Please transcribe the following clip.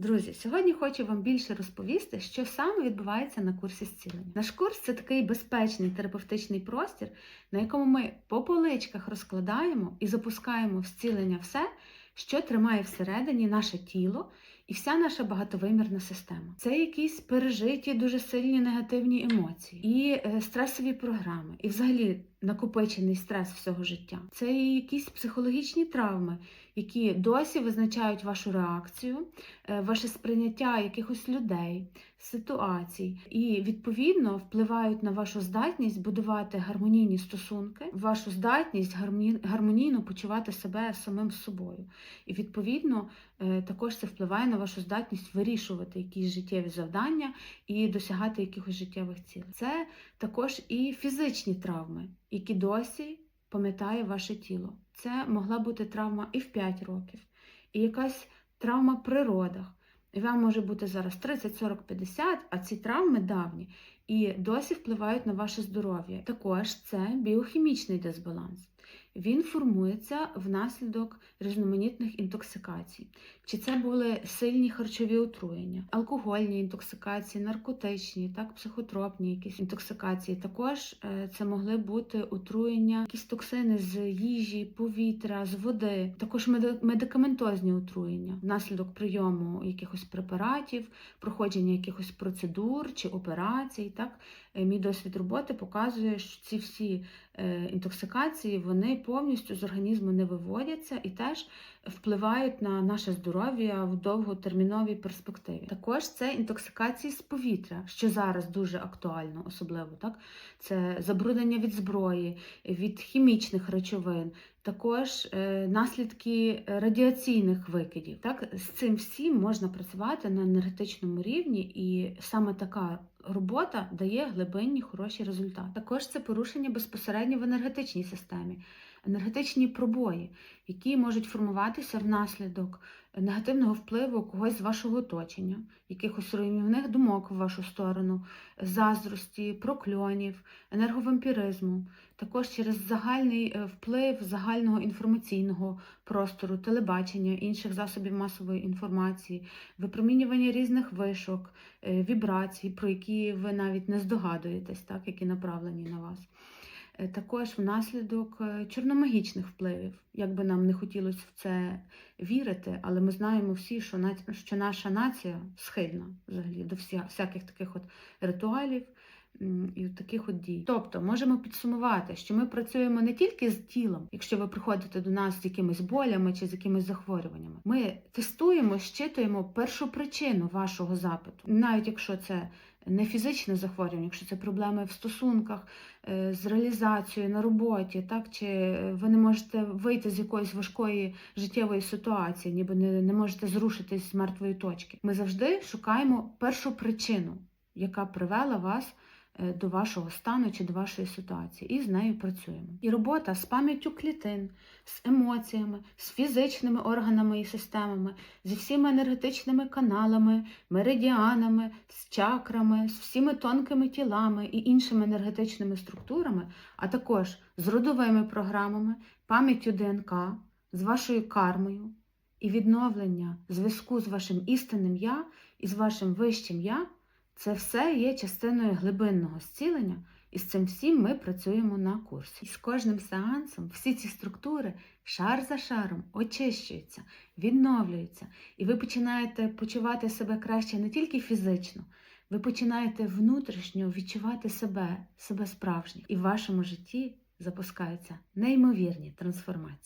Друзі, сьогодні хочу вам більше розповісти, що саме відбувається на курсі зцілення. Наш курс це такий безпечний терапевтичний простір, на якому ми по поличках розкладаємо і запускаємо в зцілення все, що тримає всередині наше тіло і вся наша багатовимірна система. Це якісь пережиті дуже сильні негативні емоції, і е, стресові програми, і взагалі накопичений стрес всього життя. Це якісь психологічні травми, які досі визначають вашу реакцію, е, ваше сприйняття якихось людей, ситуацій, і відповідно впливають на вашу здатність будувати гармонійні стосунки, вашу здатність гармонійно почувати себе самим собою. І відповідно е, також це впливає на вашу здатність вирішувати якісь життєві завдання і досягати якихось життєвих цілей. Це також і фізичні травми, які досі пам'ятає ваше тіло. Це могла бути травма і в 5 років, і якась травма при родах. І вам може бути зараз 30, 40, 50, а ці травми давні і досі впливають на ваше здоров'я. Також це біохімічний дисбаланс. Він формується внаслідок різноманітних інтоксикацій. Чи це були сильні харчові отруєння, алкогольні інтоксикації, наркотичні, так, психотропні якісь інтоксикації. Також е, це могли бути отруєння, якісь токсини з їжі, повітря, з води, також меди- медикаментозні отруєння внаслідок прийому якихось препаратів, проходження якихось процедур чи операцій. Так, Е, мій досвід роботи показує, що ці всі е, інтоксикації вони повністю з організму не виводяться і теж впливають на наше здоров'я в довготерміновій перспективі. Також це інтоксикації з повітря, що зараз дуже актуально, особливо так. Це забруднення від зброї, від хімічних речовин. Також е, наслідки радіаційних викидів. Так, з цим всім можна працювати на енергетичному рівні, і саме така робота дає глибинні хороші результати. Також це порушення безпосередньо в енергетичній системі, енергетичні пробої, які можуть формуватися внаслідок негативного впливу когось з вашого оточення, якихось руйнівних думок в вашу сторону, заздрості, прокльонів, енерговампіризму, також через загальний е, вплив загального інформаційного простору, телебачення, інших засобів масової інформації, випромінювання різних вишок, е, вібрацій, про які ви навіть не здогадуєтесь, так, які направлені на вас. Е, Також внаслідок е, чорномагічних впливів, як би нам не хотілося в це вірити, але ми знаємо всі, що, на- що наша нація схильна взагалі до вся, всяких таких от ритуалів і таких от дій. Тобто можемо підсумувати, що ми працюємо не тільки з тілом, якщо ви приходите до нас з якимись болями чи з якимись захворюваннями. Ми тестуємо, щитуємо першу причину вашого запиту, навіть якщо це не фізичне захворювання, якщо це проблеми в стосунках е, з реалізацією на роботі, так чи е, ви не можете вийти з якоїсь важкої життєвої ситуації, ніби не, не можете зрушитись з мертвої точки. Ми завжди шукаємо першу причину, яка привела вас до вашого стану чи до вашої ситуації, і з нею працюємо. І робота з пам'яттю клітин, з емоціями, з фізичними органами і системами, зі всіма енергетичними каналами, меридіанами, з чакрами, з всіми тонкими тілами і іншими енергетичними структурами, а також з родовими програмами, пам'яттю ДНК, з вашою кармою і відновлення зв'язку з вашим істинним я і з вашим вищим я. Це все є частиною глибинного зцілення, і з цим всім ми працюємо на курсі. І з кожним сеансом всі ці структури шар за шаром очищуються, відновлюються, і ви починаєте почувати себе краще не тільки фізично, ви починаєте внутрішньо відчувати себе, себе справжніх, і в вашому житті запускаються неймовірні трансформації.